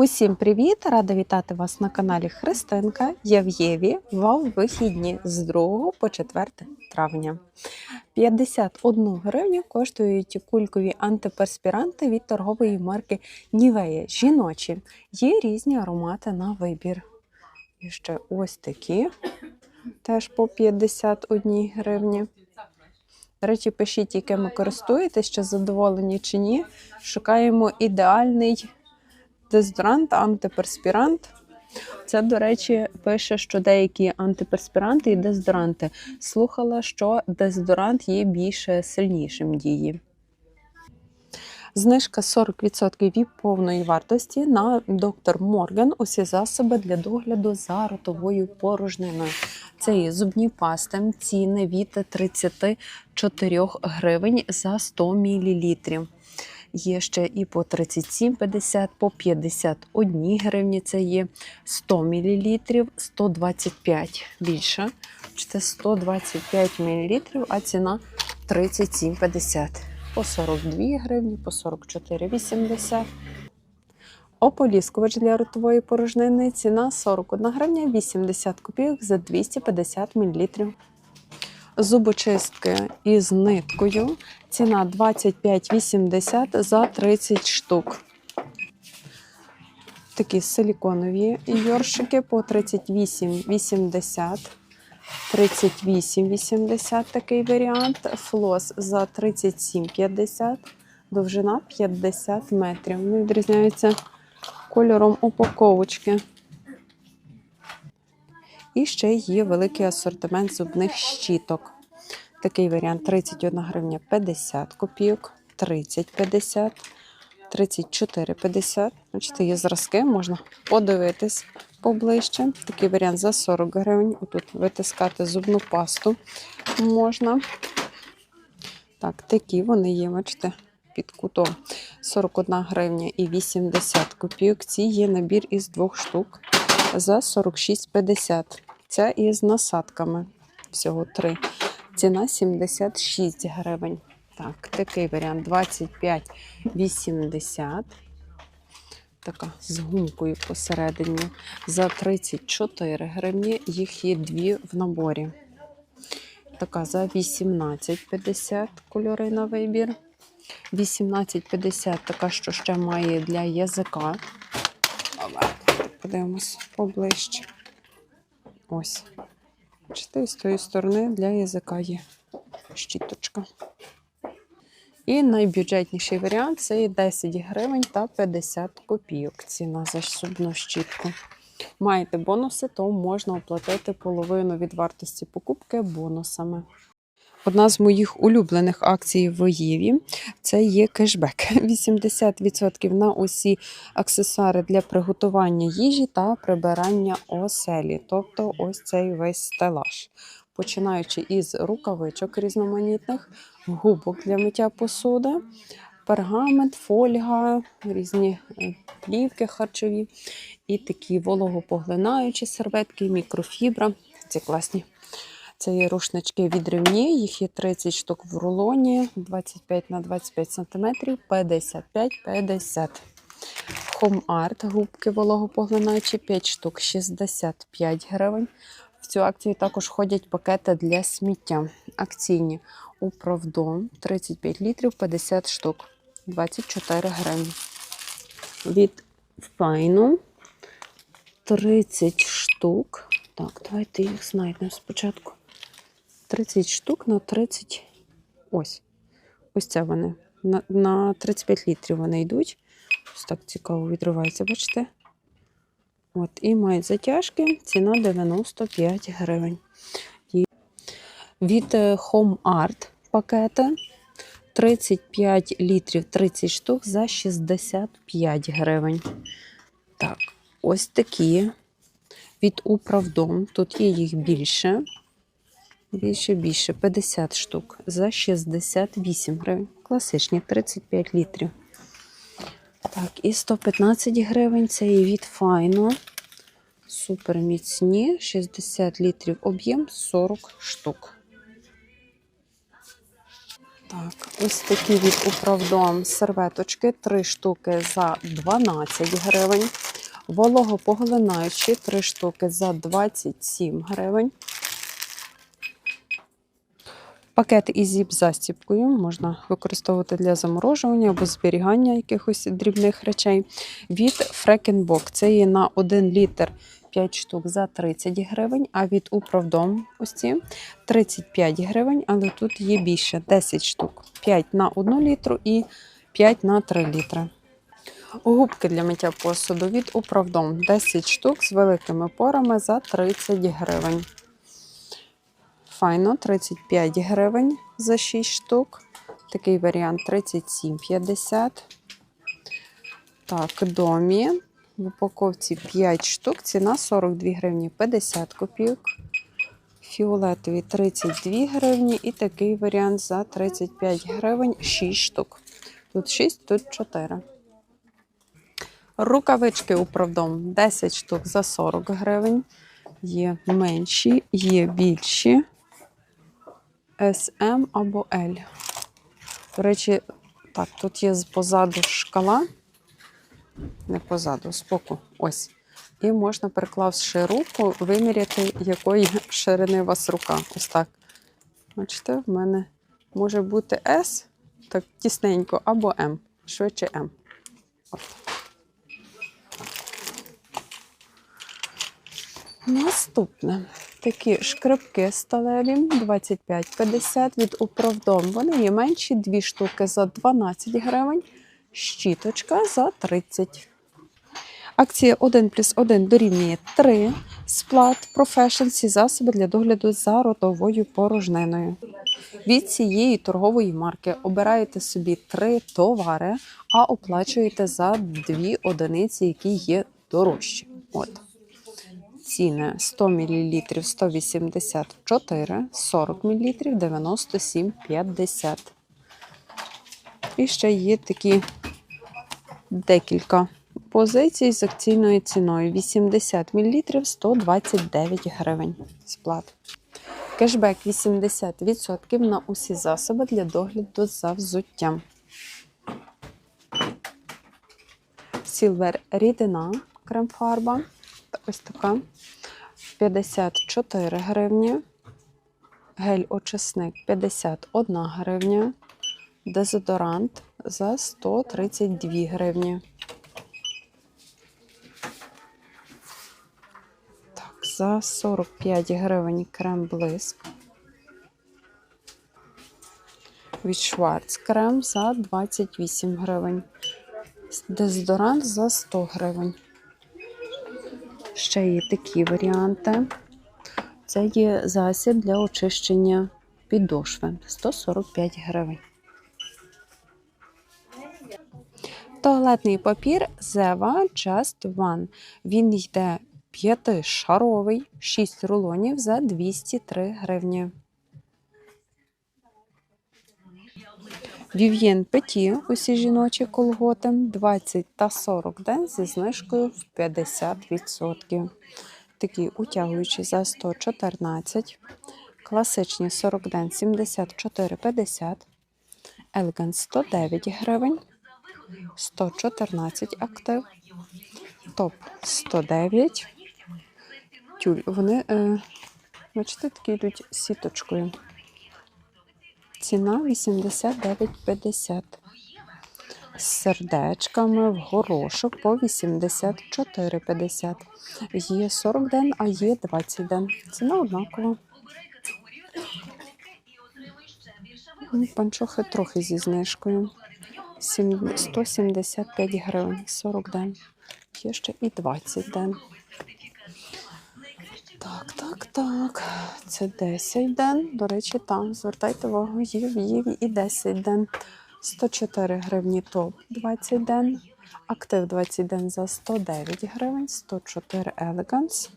Усім привіт! Рада вітати вас на каналі Христинка. Я в Єві в вихідні з 2 по 4 травня. 51 гривню коштують кулькові антиперспіранти від торгової марки Нівея. Жіночі. Є різні аромати на вибір. І ще ось такі, теж по 51 гривні. До речі, пишіть, якими користуєтесь, чи задоволені чи ні. Шукаємо ідеальний дезодорант, антиперспірант. Це, до речі, пише, що деякі антиперспіранти і дезодоранти. Слухала, що дезодорант є більш сильнішим дії. Знижка 40% від повної вартості на доктор Морген усі засоби для догляду за ротовою порожниною. Це є зубні пасти, ціни від 34 гривень за 100 мл. Є ще і по 37,50, по 51 гривні. Це є 100 мл, 125 більше. Це 125 мл, а ціна 37,50. По 42 гривні, по 44,80. Ополіскувач для ротової порожнини. Ціна 41 гривня 80 копійок за 250 мл. Зубочистки із ниткою. Ціна 25,80 за 30 штук. Такі силіконові йоршики по 38,80. 38,80 такий варіант. Флос за 37,50. Довжина 50 метрів. Вони відрізняються кольором упаковочки. І ще є великий асортимент зубних щіток. Такий варіант 31 гривня 50 копійок, 30,50, 34,50. Бачите, є зразки, можна подивитись поближче. Такий варіант за 40 гривень. Отут витискати зубну пасту можна. Так, такі вони є, бачите, під кутом 41 гривня і 80 копійок. Ці є набір із двох штук за 46,50. Це із насадками. Всього три. Ціна 76 гривень. Так, такий варіант 25,80. Така з гумкою посередині. За 34 гривні. Їх є дві в наборі. Така за 18,50 кольори на вибір. 18,50 така, що ще має для язика. Подивимось поближче. Ось. Бачите, з тої сторони для язика є щіточка. І найбюджетніший варіант це є 10 гривень та 50 копійок. Ціна за зубну щітку. Маєте бонуси, то можна оплатити половину від вартості покупки бонусами. Одна з моїх улюблених акцій в Єві це є кешбек. 80% на усі аксесуари для приготування їжі та прибирання оселі. Тобто ось цей весь стелаж. Починаючи із рукавичок різноманітних, губок для миття посуди, пергамент, фольга, різні е, плівки харчові і такі вологопоглинаючі серветки, мікрофібра. Ці класні. Це є рушнички відривні, їх є 30 штук в рулоні, 25 на 25 см, 55-50. Home Art, губки вологопоглинаючі, 5 штук, 65 гривень. В цю акцію також ходять пакети для сміття. Акційні управдом 35 літрів, 50 штук, 24 гривні. Від Файну 30 штук. Так, давайте їх знайдемо спочатку. 30 штук на 30. Ось. Ось це вони. На, на 35 літрів вони йдуть. Ось так цікаво відривається, бачите? От, і мають затяжки. Ціна 95 гривень. І від е, Home Art пакети 35 літрів 30 штук за 65 гривень. Так, ось такі. Від Управдом. Тут є їх більше. Більше, більше 50 штук за 68 гривень. Класичні 35 літрів. Так, і 115 гривень це і від Файно. Супер міцні. 60 літрів об'єм 40 штук. Так, ось такі від Управдом серветочки. 3 штуки за 12 гривень. Вологопоглинаючі 3 штуки за 27 гривень. Пакет із зіп-застіпкою можна використовувати для заморожування або зберігання якихось дрібних речей. Від Фрекенбок це є на 1 літр 5 штук за 30 гривень, а від Управдом ось ці 35 гривень, але тут є більше 10 штук. 5 на 1 літру і 5 на 3 літри. Губки для миття посуду від Управдом 10 штук з великими порами за 30 гривень. Файно 35 гривень за 6 штук. Такий варіант 37,50. Так, домі. В упаковці 5 штук. Ціна 42 гривні 50 копійок. Фіолетові 32 гривні. І такий варіант за 35 гривень 6 штук. Тут 6, тут 4. Рукавички управдом 10 штук за 40 гривень. Є менші, є більші. SM або L. До речі, так, тут є позаду шкала. Не позаду, збоку. Ось. І можна, переклавши руку, виміряти, якої ширини у вас рука. Ось так. Бачите, в мене може бути S, так тісненько, або М. Швидше М. От. Наступне. Такі шкребки сталеві 25,50 від управдом. Вони є менші, дві штуки за 12 гривень, щіточка за 30. Акція 1 плюс 1 дорівнює 3. Сплат Profession – всі засоби для догляду за ротовою порожниною. Від цієї торгової марки обираєте собі три товари, а оплачуєте за дві одиниці, які є дорожчі. От. Ціни 100 мл 184, 40 мл 97,50. І ще є такі декілька позицій з акційною ціною 80 мл 129 гривень. Сплат. Кешбек 80% на усі засоби для догляду за взуттям. Сілвер рідина крем-фарба. Ось така. 54 гривні. Гель-очисник 51 гривня. Дезодорант за 132 гривні. Так, за 45 гривень крем блиск. Від Шварц крем за 28 гривень. Дезодорант за 100 гривень. Ще є такі варіанти. Це є засіб для очищення підошви 145 гривень. Туалетний папір Zeva Just One. Він йде п'ятишаровий, 6 рулонів за 203 гривні. Вів'єн Петі, усі жіночі колготи 20 та 40 день зі знижкою в 50%. Такі утягуючі за 114, класичні 40 день 74,50, Елганс 109 гривень, 114 актив, топ 109. Тюль. Вони, е, бачите, такі йдуть сіточкою. Ціна 89,50. З сердечками в горошок по 84,50. Є 40 ден, а є 20 ден. Ціна однакова. Ну, Панчохи трохи зі знижкою. 175 гривень, 40 ден. Є ще і 20 ден. Так, так, так. Це 10 ден. До речі, там звертайте увагу, є в Єві і 10 ден. 104 гривні топ 20 ден. Актив 20 ден за 109 гривень, 104 Elegance.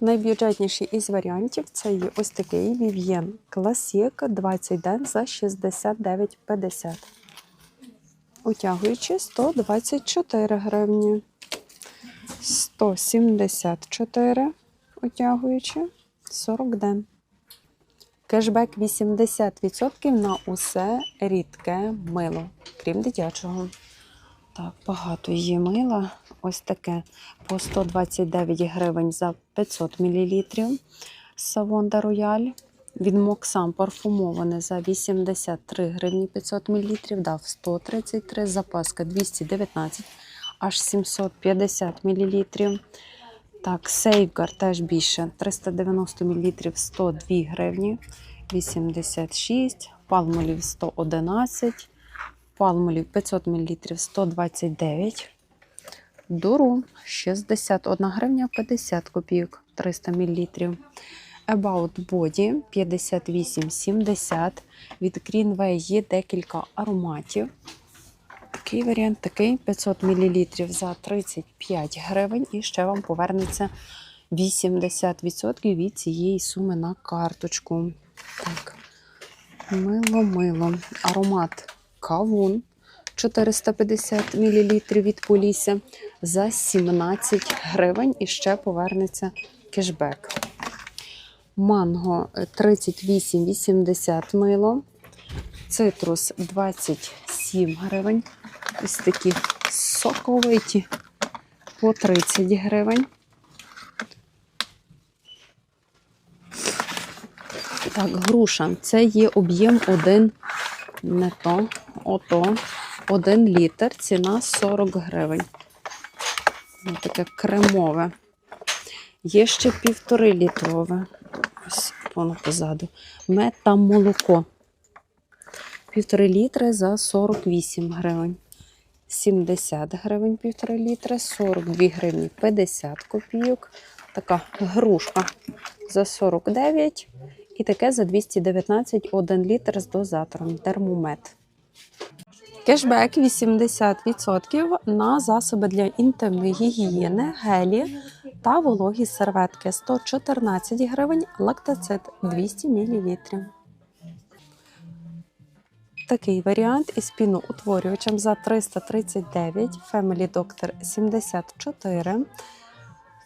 Найбюджетніший із варіантів це є ось такий Vivien Classic 20 ден за 69,50. Утягуючи 124 гривні. 174 утягуючи 40 ден. Кешбек 80% на усе рідке мило, крім дитячого. Так, багато є мила. Ось таке по 129 гривень за 500 мл. Савонда Рояль. Від Моксам парфумоване за 83 гривні 500 мл. Дав 133, запаска 219, аж 750 мл. Так, Сейфгар теж більше 390 мл 102 гривні 86, палмолів 111, палмолів 500 мл 129, дуру 61 гривня 50 копійок 300 мл. About Body 58,70. Від Greenway є декілька ароматів. Такий варіант, такий 500 мл за 35 гривень. І ще вам повернеться 80% від цієї суми на карточку. Так, мило-мило. Аромат кавун 450 мл від Полісся за 17 гривень. І ще повернеться кешбек. Манго е, 38,80 мило. Цитрус 27 гривень. Ось такі соковиті по 30 гривень. Так, груша. Це є об'єм 1, не то, ото, 1 літр, ціна 40 гривень. Ось Таке кремове. Є ще півтори літрове. Ось воно позаду. Мед та молоко. Півтори літри за 48 гривень. 70 гривень півтори літри, 42 гривні 50 копійок. Така грушка за 49 і таке за 219 1 літр з дозатором термомет. Кешбек 80% на засоби для інтимної гігієни, гелі та вологі серветки 114 гривень, лактацит 200 мл. Такий варіант із піноутворювачем за 339, Family Doctor 74,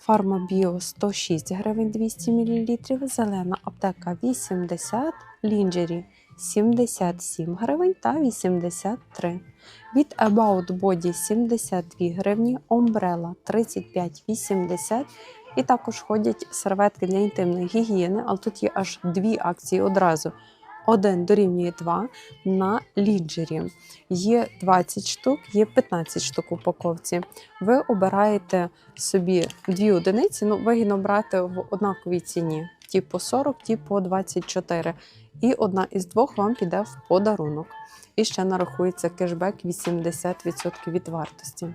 Pharma Bio 106 гривень 200 мл, зелена аптека 80, Лінджері 77 гривень та 83. Від About Body 72 гривні, Umbrella 35,80 і також ходять серветки для інтимної гігієни, але тут є аж дві акції одразу. Один дорівнює 2 на ліджері. Є 20 штук, є 15 штук у упаковці. Ви обираєте собі дві одиниці, ну вигідно брати в однаковій ціні. Ті по 40, ті по 24. І одна із двох вам піде в подарунок. І ще нарахується кешбек 80% від вартості.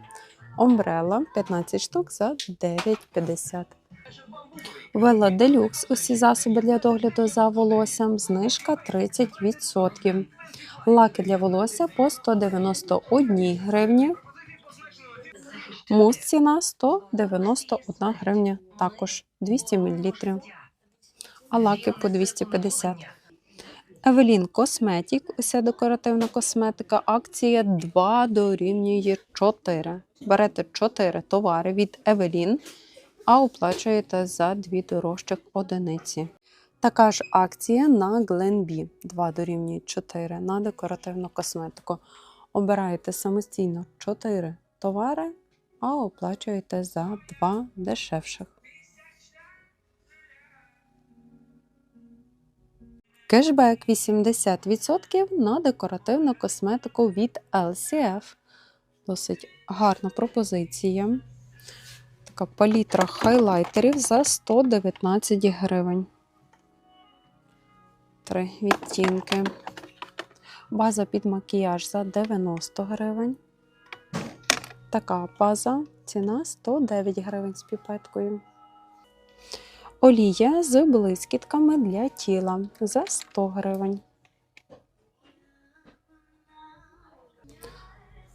Омбрела 15 штук за 9,50. Вела Делюкс усі засоби для догляду за волоссям, знижка 30%. Лаки для волосся по 191 гривні. Мус ціна 191 гривня, також 200 мл. А лаки по 250. Евелін Косметік, уся декоративна косметика, акція 2 дорівнює 4. Берете 4 товари від Евелін, а оплачуєте за 2 дорожчих одиниці. Така ж акція на Glenbee 2 дорівнює 4 на декоративну косметику. Обираєте самостійно 4 товари, а оплачуєте за 2 дешевших. Кешбек 80% на декоративну косметику від LCF. Досить гарна пропозиція. Така палітра хайлайтерів за 119 гривень. Три відтінки. База під макіяж за 90 гривень. Така база. Ціна 109 гривень з піпеткою. Олія з блискітками для тіла за 100 гривень.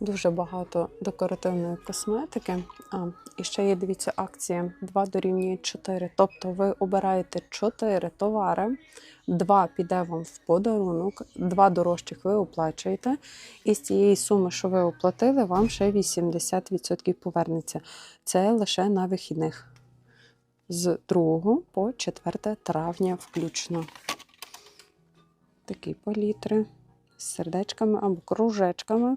Дуже багато декоративної косметики. А, і ще є, дивіться, акція 2 дорівнює 4. Тобто ви обираєте 4 товари, 2 піде вам в подарунок, 2 дорожчих ви оплачуєте. І з цієї суми, що ви оплатили, вам ще 80% повернеться. Це лише на вихідних з 2 по 4 травня включно. Такі палітри з сердечками або кружечками.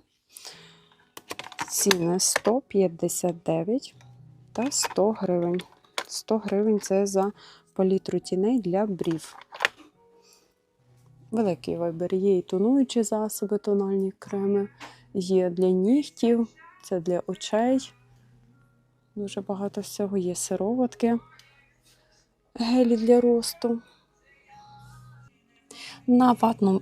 Ціни 159 та 100 гривень. 100 гривень це за палітру тіней для брів. Великий вибір. Є і тонуючі засоби, тональні креми, є для нігтів, це для очей. Дуже багато всього є сироватки, гелі для росту. На ватну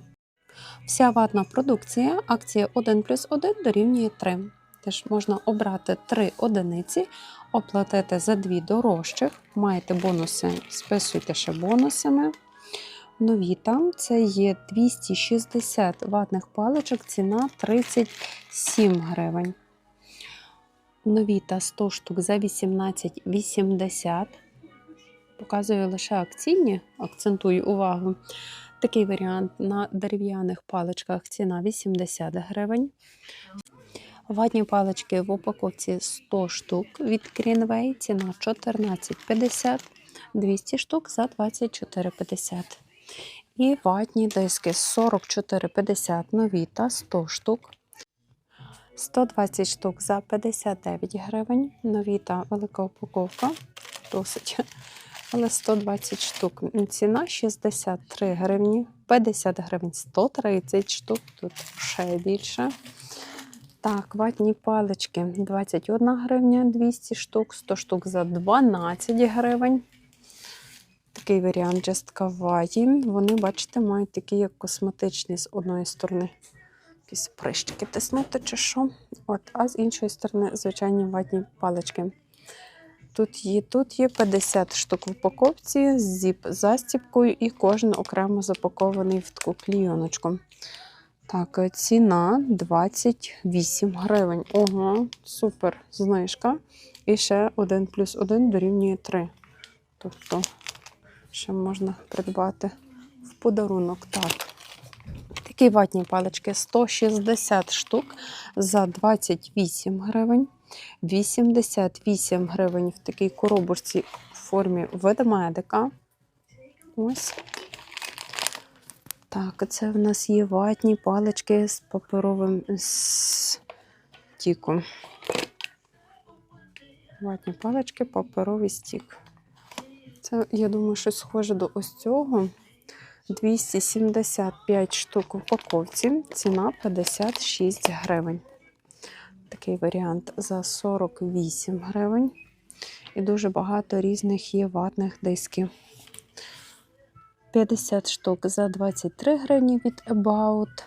Вся ватна продукція акція 1 плюс 1 дорівнює 3. Теж можна обрати 3 одиниці, оплатити за 2 дорожчих. Маєте бонуси, списуйте ще бонусами. Нові там це є 260 ватних паличок, ціна 37 гривень. Нові та 100 штук за 18,80. Показую лише акційні, акцентую увагу. Такий варіант на дерев'яних паличках ціна 80 гривень. Ватні палички в упаковці 100 штук від Greenway, ціна 14,50, 200 штук за 24,50. І ватні диски 44,50 нові та 100 штук. 120 штук за 59 гривень. Нові та велика упаковка. Досить але 120 штук. Ціна 63 гривні, 50 гривень 130 штук, тут ще більше. Так, ватні палички 21 гривня 200 штук, 100 штук за 12 гривень. Такий варіант ваті. Вони, бачите, мають такі, як косметичні з одної сторони. Якісь прищики тиснути чи що. От, А з іншої сторони, звичайні ватні палички. Тут є тут є 50 штук в упаковці з зіп-застіпкою, і кожен окремо запакований в таку клійоночку. Так, ціна 28 гривень. Ого, супер знижка. І ще 1 плюс 1 дорівнює 3. Тобто, ще можна придбати в подарунок. Так. Такі ватні палички 160 штук за 28 гривень. 88 гривень в такій коробочці в формі ведмедика. Ось. Так, це в нас є ватні палички з паперовим стіком. Ватні палички, паперовий стік. Це, я думаю, щось схоже до ось цього. 275 штук в упаковці, ціна 56 гривень. Такий варіант за 48 гривень. І дуже багато різних є ватних дисків. 50 штук за 23 гривні від About.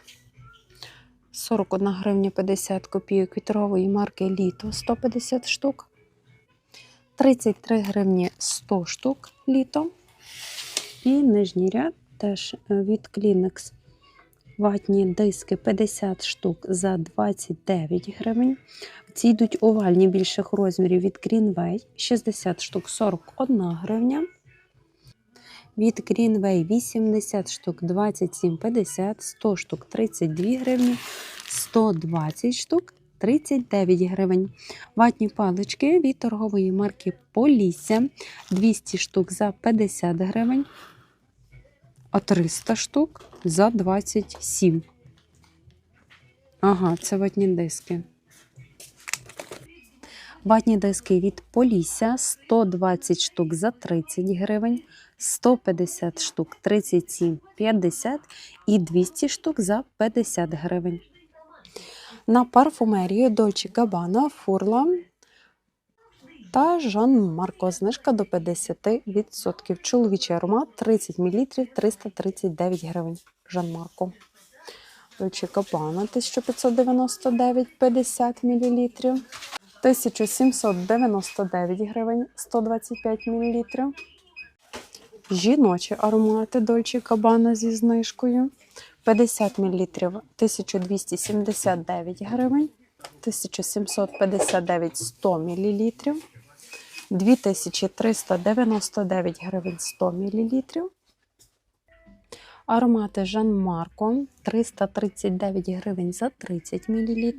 41 гривня 50 копійок від торгової марки Літо 150 штук. 33 гривні 100 штук літо. І нижній ряд теж від Kleenex Ватні диски 50 штук за 29 гривень. Ці йдуть овальні більших розмірів від Greenway 60 штук 41 гривня. Від Greenway 80 штук 27,50, 100 штук 32 гривні, 120 штук 39 гривень. Ватні палички від торгової марки Полісся 200 штук за 50 гривень а 300 штук за 27. Ага, це ватні диски. Ватні диски від Полісся 120 штук за 30 гривень, 150 штук 37,50 і 200 штук за 50 гривень. На парфумерію Dolce Gabbana Фурла та Жан Марко. Знижка до 50%. Чоловічий аромат 30 мл 339 гривень. Жан Марко. Dolce Gabbana 1599 50 мл. 1799 гривень 125 мл. Жіночі аромати Dolce Gabbana зі знижкою 50 мл 1279 гривень, 1759 100 мл. 2399 гривень 100 мл. Аромати Жан Марко 339 гривень за 30 мл.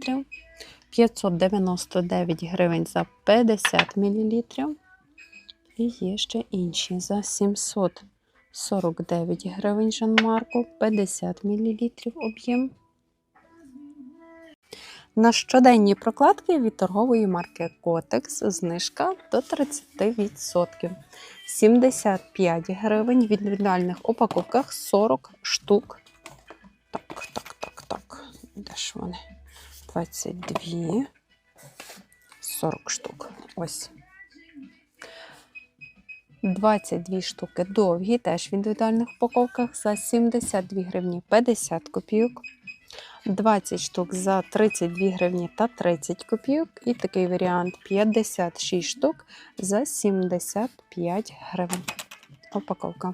599 гривень за 50 мл. І є ще інші за 749 гривень Жанмарко, 50 мл об'єм. На щоденні прокладки від торгової марки Котекс знижка до 30%. 75 гривень в індивідуальних упаковках 40 штук. Так, так, так, так. Де ж вони? 22. 40 штук. Ось. 22 штуки довгі, теж в індивідуальних упаковках за 72 гривні 50 копійок. 20 штук за 32 гривні та 30 копійок. І такий варіант 56 штук за 75 гривень. Упаковка.